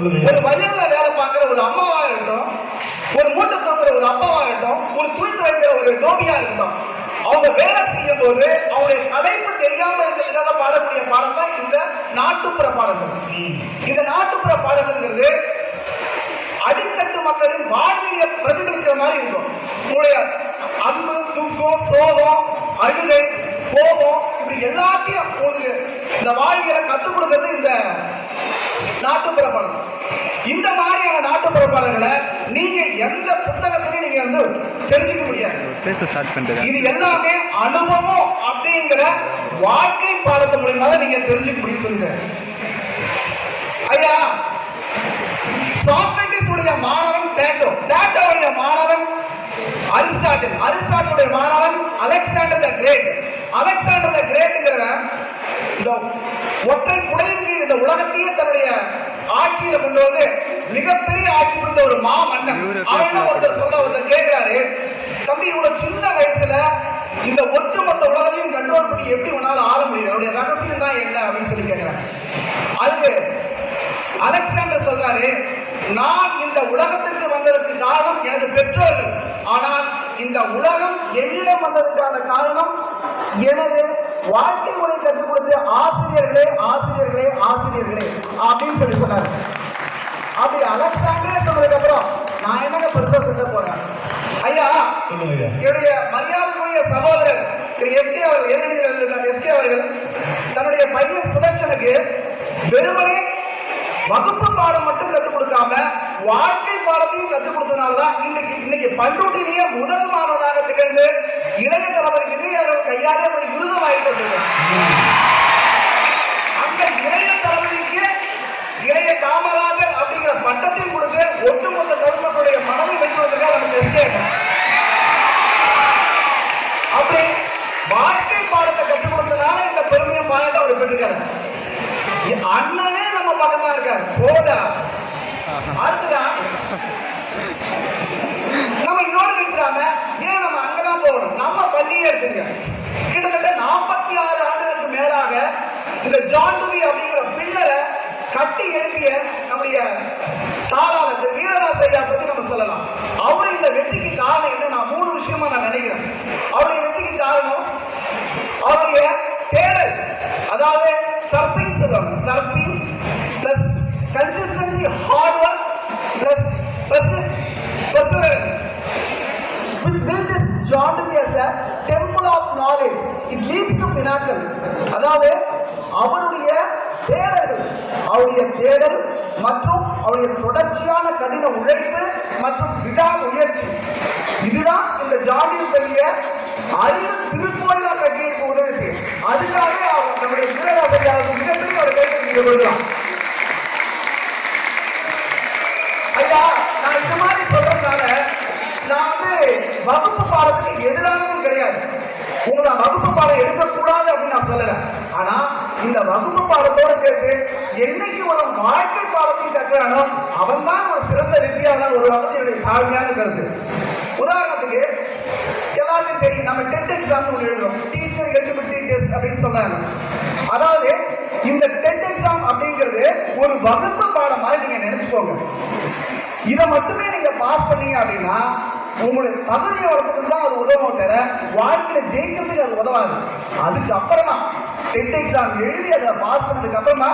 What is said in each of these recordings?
ஒரு அம்மாவா இருக்கட்டும் ஒரு மூட்டை தூக்குற ஒரு அப்பாவா இருக்கட்டும் ஒரு துணி துவைக்கிற ஒரு டோபியா இருக்கட்டும் அவங்க வேலை செய்யும் போது அவங்களுடைய கலைப்பு தெரியாம இருக்கிறதுக்காக பாடக்கூடிய பாடம் தான் இந்த நாட்டுப்புற பாடல்கள். இந்த நாட்டுப்புற பாடல்கள்ங்கிறது அடித்தட்டு மக்களின் வாழ்வியை பிரதிபலிக்கிற மாதிரி இருக்கும். உங்களுடைய அன்பு துக்கம் சோகம் அழுகை கோபம் இப்படி எல்லாத்தையும் உங்களுக்கு இந்த வாழ்வியலை கற்றுக் கொடுக்கறது இந்த நாட்டுப்புற பாடல்கள். இந்த மாதிரியான நாட்டுப்புற பாடல்களை நீங்க எந்த புத்தகத்திலையும் நீங்க வந்து தெரிஞ்சுக்க முடியாது. பேச ஸ்டார்ட் இது எல்லாமே அனுபவம் அப்படிங்கிற வாழ்க்கை பாடத்து மூலியமா தான் நீங்க தெரிஞ்சுக்க முடியும் சொல்லுங்க ஐயா சாக்ரட்டிஸ் உடைய அரிஸ்டாட்டில் அரிஸ்டாட்டிலுடைய மாணவன் Alexander the great. Alexander the கிரேட்ங்கிறவன் இந்த ஒற்றை குடையின் கீழ் இந்த உலகத்தையே தன்னுடைய ஆட்சியில கொண்டு வந்து மிகப்பெரிய ஆட்சி புரிந்த ஒரு மா மன்னன் அவன் ஒருத்தர் சொல்ல ஒருத்தர் கேட்கிறாரு தம்பி இவ்வளவு சின்ன வயசுல இந்த ஒட்டுமொத்த உலகத்தையும் கண்ட்ரோல் பண்ணி எப்படி உன்னால ஆள முடியுது அவருடைய ரகசியம் தான் என்ன? அப்படின்னு சொல்லி கேட்கிறேன் அதுக்கு அலெக்சாண்டர் சொல்றாரு நான் இந்த உலகத்திற்கு எனது பெற்றோர்கள். ஆனால் இந்த உலகம் என்னிடம் வந்ததற்கான காரணம் எனது வாழ்க்கை முறை கற்றுக் கொடுத்த ஆசிரியர்களே ஆசிரியர்களே ஆசிரியர்களே அப்படின்னு சொல்லி சொன்னாரு. அப்படி அலெக்சாண்டர் சொன்னதுக்கு அப்புறம் நான் என்னங்க பெருசா சொல்ல போறேன்? ஐயா என்னுடைய மரியாதைக்குரிய சகோதரர் திரு எஸ்கே அவர்கள் எதிர்நீதிகள் எஸ்கே அவர்கள் தன்னுடைய பையன் சுதர்ஷனுக்கு வெறுமனே வகுப்பு பாடம் மட்டும் கற்றுக் கொடுக்காம வாழ்க்கை பாடத்தையும் கற்றுக் கொடுத்ததுனால தான் இன்னைக்கு இன்னைக்கு பண்ருட்டிலேயே முதல் மாணவனாக திகழ்ந்து இளைய தலைவர் விஜய் அவர்கள் கையாலே ஒரு விருதம் ஆகிட்டு வந்திருக்காங்க அங்க இளைய தளபதிக்கு இளைய காமராஜர் அப்படிங்கிற பட்டத்தையும் கொடுத்து ஒட்டுமொத்த தருமத்துடைய மனதை வெட்டுவதற்காக நம்ம எஸ்கே அப்படி வாழ்க்கை பாடத்தை கற்றுக் கொடுத்தனால இந்த பெருமையை பாராட்ட அவர் பெற்றிருக்காரு. அண்ணனே நம்ம பக்கம் தான் இருக்காரு. போடா. அடுத்ததா நம்ம இதோட நிற்கிறாம ஏன் நம்ம அங்கதான் போகணும். நம்ம பள்ளியை எடுத்துங்க. கிட்டத்தட்ட நாற்பத்தி ஆறு ஆண்டுகளுக்கு மேலாக இந்த ஜான்டுவி அப்படிங்கிற பில்லரை கட்டி எழுப்பிய நம்முடைய தாளாளர் திரு வீரராச ஐயா பத்தி நம்ம சொல்லலாம். அவரு இந்த வெற்றிக்கு காரணம் என்ன? நான் மூணு விஷயமா நான் நினைக்கிறேன். அவருடைய வெற்றிக்கு காரணம் அவருடைய தேடல். அதாவது சர்பிங் சொல்லுவாங்க surfing temple of knowledge it leads to pinnacle அதாவது அவருடைய தேடல்கள் அவருடைய தேடல் மற்றும் அவருடைய தொடர்ச்சியான கடின உழைப்பு மற்றும் விடா முயற்சி. இதுதான் இந்த ஜாடியில் பள்ளிய அறிவு திருக்கோயிலா கட்டியதுக்கு உதவிச்சு. அதுக்காகவே அவர் நம்முடைய வீரராசையாவுக்கு மிகப்பெரிய ஒரு கைது நீங்க கொடுக்கலாம் ஐயா நான் இந்த மாதிரி சொல்றதுனால நான் வந்து வகுப்பு பாடத்துக்கு எதிராகவும் கிடையாது. உங்களை வகுப்பு பாடம் எடுக்கக்கூடாது அப்படின்னு நான் சொல்லல. ஆனா இந்த வகுப்பு பாடத்தோடு சேர்த்து என்னைக்கு ஒரு வாழ்க்கை பாடத்தையும் கற்கிறானோ அவன் தான் ஒரு சிறந்த வெற்றியாளர் ஒரு வந்து என்னுடைய தாழ்மையான கருத்து. உதாரணத்துக்கு எல்லாருக்கும் தெரியும் நம்ம டென்த் எக்ஸாம் ஒன்று எழுதுறோம். டீச்சர் எலிஜிபிலிட்டி டெஸ்ட் அப்படின்னு சொல்றாங்க அதாவது இந்த டென்த் எக்ஸாம் அப்படிங்கிறது ஒரு வகுப்பு பாடம் மாதிரி நீங்க நினைச்சுக்கோங்க. இதை மட்டுமே நீங்க பாஸ் பண்ணீங்க அப்படின்னா உங்களுடைய தகுதியை வளர்த்துக்கு தான் அது உதவும் தர வாழ்க்கையில ஜெயிக்கிறதுக்கு அது உதவாது. அதுக்கு அப்புறமா டென்த் எக்ஸாம் எழுதி அதை பாஸ் பண்ணதுக்கு அப்புறமா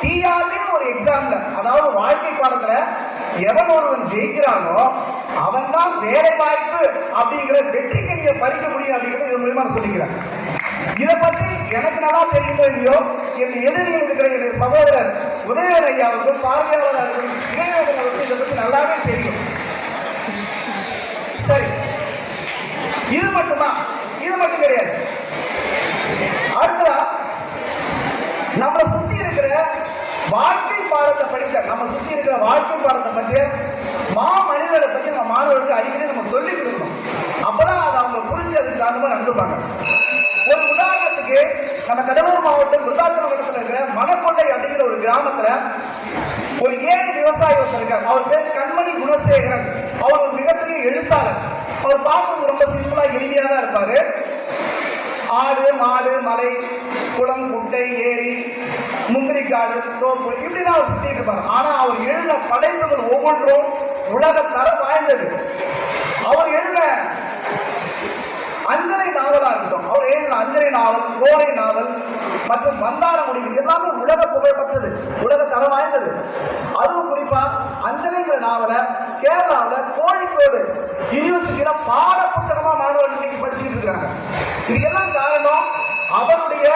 டிஆர்லின்னு ஒரு எக்ஸாம்ல அதாவது வாழ்க்கை பாடத்துல எவன் ஒருவன் ஜெயிக்கிறானோ அவன் தான் வேலை வாய்ப்பு அப்படிங்கிற வெற்றி கனியை பறிக்க முடியும் அப்படிங்கிறது இது மூலியமா நான் சொல்லிக்கிறேன். இதை பத்தி எனக்கு நல்லா தெரியுதோ இல்லையோ என் எதிரில் இருக்கிற என்னுடைய சகோதரர் உதயவன் ஐயா அவர்கள் பார்வையாளர் அவர்கள் இளையவர்கள் அவர்கள் இதை பத்தி நல்லாவே தெரியும் சரி இது மட்டுமா இது மட்டும் கிடையாது. அடுத்ததா நம்மளை சுத்தி இருக்கிற வாழ்க்கை பாடத்தை படிக்க நம்ம சுத்தி இருக்கிற வாழ்க்கை பாடத்தை பற்றி மா மனிதர்களை பற்றி நம்ம மாணவர்களுக்கு அடிக்கடி நம்ம சொல்லி கொடுக்கணும். அப்பதான் அதை அவங்க புரிஞ்சு அதுக்கு தகுந்த மாதிரி நடந்துப்பாங்க. ஒரு உதாரணத்துக்கு நம்ம கடலூர் மாவட்டம் விருதாச்சலம் மாவட்டத்தில் இருக்கிற மணக்கொள்ளை அப்படிங்கிற ஒரு கிராமத்துல ஒரு ஏழை விவசாயி ஒருத்தர் இருக்கார். அவர் பேர் கண்மணி குணசேகரன். அவர் ஒரு எழுத்தாளர். அவர் பார்க்கறது ரொம்ப சிம்பிளா எளிமையா தான் இருப்பாரு. ஆடு மாடு மலை குளம் குட்டை ஏரி முந்திரிக்காடு தோப்பு இப்படிதான் அவர் சுத்திட்டு இருப்பார். ஆனா அவர் எழுத படைப்புகள் ஒவ்வொன்றும் உலக தரம் வாய்ந்தது அவர் எழுத அஞ்சனை நாவலா இருக்கட்டும் அவர் அஞ்சனை நாவல் கோரை நாவல் மற்றும் மந்தாரமுடி எல்லாமே உலக புகழ்பெற்றது உலக தரம் வாய்ந்தது. அதுவும் குறிப்பா அஞ்சலைங்கிற நாவலை கேரளாவில் கோழிக்கோடு யூனிவர்சிட்டியில பாட புத்தகமா மாணவர்கள் இன்னைக்கு படிச்சுட்டு இருக்காங்க. இது எல்லாம் காரணம் அவருடைய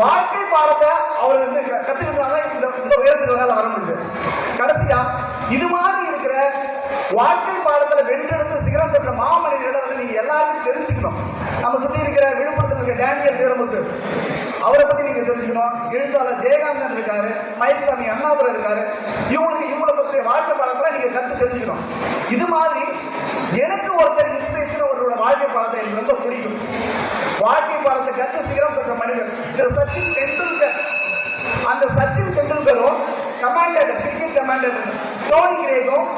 வாழ்க்கை பாடத்தை அவர் வந்து கத்துக்கிட்டாங்க இந்த இந்த உயரத்துக்கு வர முடியுது கடைசியா இது மாதிரி இருக்கிற வாழ்க்கை பாடத்துல வென்றெடுத்து சிகரம் பெற்ற மாமனிதர்களை வந்து நீங்க எல்லாருக்கும் தெரிஞ்சுக்கணும். நம்ம சுத்தி இருக்கிற விழுப்புரம் இருக்க டேனியல் வீரமுத்து அவரை பத்தி நீங்க தெரிஞ்சுக்கணும். எழுத்தாளர் ஜெயகாந்தன் இருக்காரு. மயில்சாமி அண்ணாதுரை இருக்காரு. இவங்களுக்கு இவங்களை பற்றிய வாழ்க்கை பாடத்துல நீங்க கற்று தெரிஞ்சுக்கணும். இது மாதிரி எனக்கு ஒருத்தர் இன்ஸ்பிரேஷன் அவரோட வாழ்க்கை பாடத்தை எனக்கு ரொம்ப பிடிக்கும். வாழ்க்கை பாடத்தை கற்று சீக்கிரம் பெற்ற மனிதர். திரு சச்சின் டெண்டுல்கர். அந்த சச்சின் டெண்டுல்கரும் கமாண்டர் கிரிக்கெட் கமாண்டர் டோனி கிரேக்கும்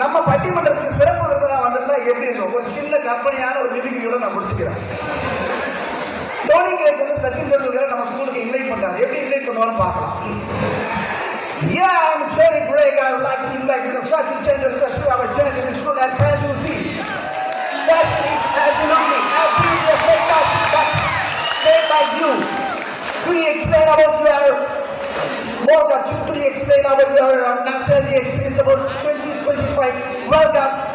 நம்ம பட்டிமன்றத்துக்கு சிறப்பு விருந்தினா வந்திருந்தா எப்படி இருக்கும்? ஒரு சின்ன கற்பனையான ஒரு நிதிக்கையோட நான் முடிச்சுக்கிறேன். டோனி கிரேக் வந்து சச்சின் டெண்டுல்கரை நம்ம ஸ்கூலுக்கு இன்வைட் பண்றாரு எப்படி இன்வைட் பண்ணுவான்னு பார்க்கலாம் Yeah, I'm Cherry Greg. I would like to invite you to Sachin Tendulkar to our journey in school at San see. Sachin is absolutely, absolutely a fantastic but made by you. Could you explain about your World Cup? Could you explain about your uh, national experience about 2025 World Cup?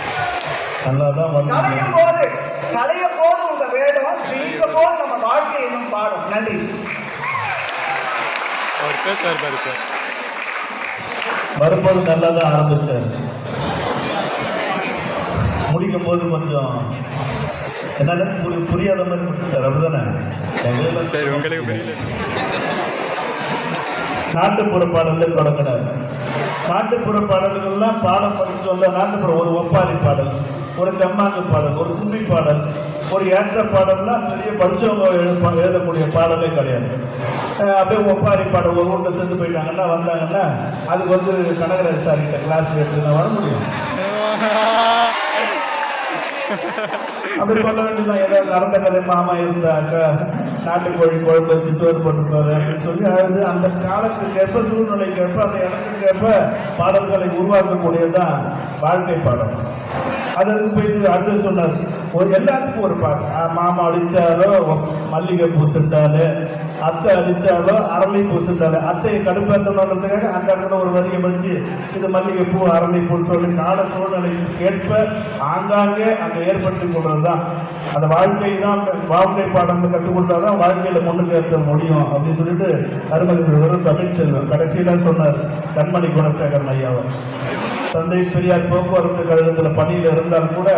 மாதிரி சிறப்பு சிறப்பு நல்லா தான் வந்து கலையும் போது கலையும் போது உங்க வேடம் ஜெயிக்கும் போது நம்ம வாழ்க்கை என்னும் பாடும். நன்றி. அவர் பேசுவார் பாரு சார். வரும்போது நல்லா தான் ஆரம்பிச்சார். முடிக்கும் போது கொஞ்சம் என்னால புரி- புரியாத மாதிரி முடிச்சார் அப்படிதானே? சரி உங்களுக்கு புரியல. நாட்டுப்புற பாடல்கள் தொடங்கினார். நாட்டுப்புற பாடல்கள்லாம் பாடம் படிச்சு வந்த நாட்டுப்புற ஒரு ஒப்பாரி பாடல் ஒரு செம்மாங்கு பாடல் ஒரு கும்மி பாடல் ஒரு ஏற்ற பாடல்லாம் பெரிய படித்தவங்க எழுப்ப- எழுதக்கூடிய பாடலே கிடையாது. அப்படியே ஒப்பாரி பாடல் ஒரு ஊரில் சென்று போயிட்டாங்கன்னா வந்தாங்கன்னா அதுக்கு வந்து கனகராஜ் சார் கிட்ட கிளாஸ் நான் வர முடியும். அப்படி சொல்ல வேண்டியதான் ஏதாவது நடந்த கதை மாமா இருந்தாக்க நாட்டுக்கோழி குழம்பு வச்சு சோறு போட்டுருப்பாரு அப்படின்னு சொல்லி அதாவது அந்த காலத்துக்கு ஏற்ப சூழ்நிலைக்கு ஏற்ப அந்த இடத்துக்கு ஏற்ப பாடல்களை உருவாக்கக்கூடியதுதான் வாழ்க்கை பாடம். அதற்கு போயிட்டு அடுத்து சொன்னார் ஒரு எல்லாத்துக்கும் ஒரு பாட்டு. மாமா அடித்தாலோ மல்லிகை பூசிட்டாலே அத்தை அடித்தாலோ அரளி பூசிட்டாலே அத்தையை கடுப்பேற்றணுன்றதுக்காக அந்த இடத்துல ஒரு வரியை வச்சு இது மல்லிகை பூ அரளி பூன்னு சொல்லி கால சூழ்நிலைக்கு ஏற்ப ஆங்காங்கே அங்கே ஏற்படுத்திக் கொள்வதுதான். அந்த வாழ்க்கை தான் வாழ்க்கை பாடம் கற்றுக் கொடுத்தாதான் வாழ்க்கையில் முன்னுக்கு ஏற்ற முடியும் அப்படின்னு சொல்லிட்டு அருமதி தமிழ் தமிழ்ச்செல்வம் கடைசியில சொன்னார் கண்மணி குணசேகரன் ஐயாவை. தந்தை பெரியார் போக்குவரத்து கழகத்தில் பணியில் இருந்தால் கூட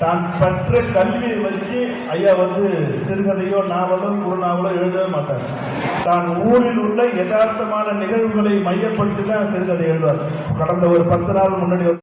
தான் பற்ற கல்வியை வச்சு ஐயா வந்து சிறுகதையோ நாவலோ குறுநாவலோ எழுதவே மாட்டார். தான் ஊரில் உள்ள யதார்த்தமான நிகழ்வுகளை மையப்படுத்தி தான் சிறுகதை எழுதுவார். கடந்த ஒரு பத்து நாள் முன்னாடி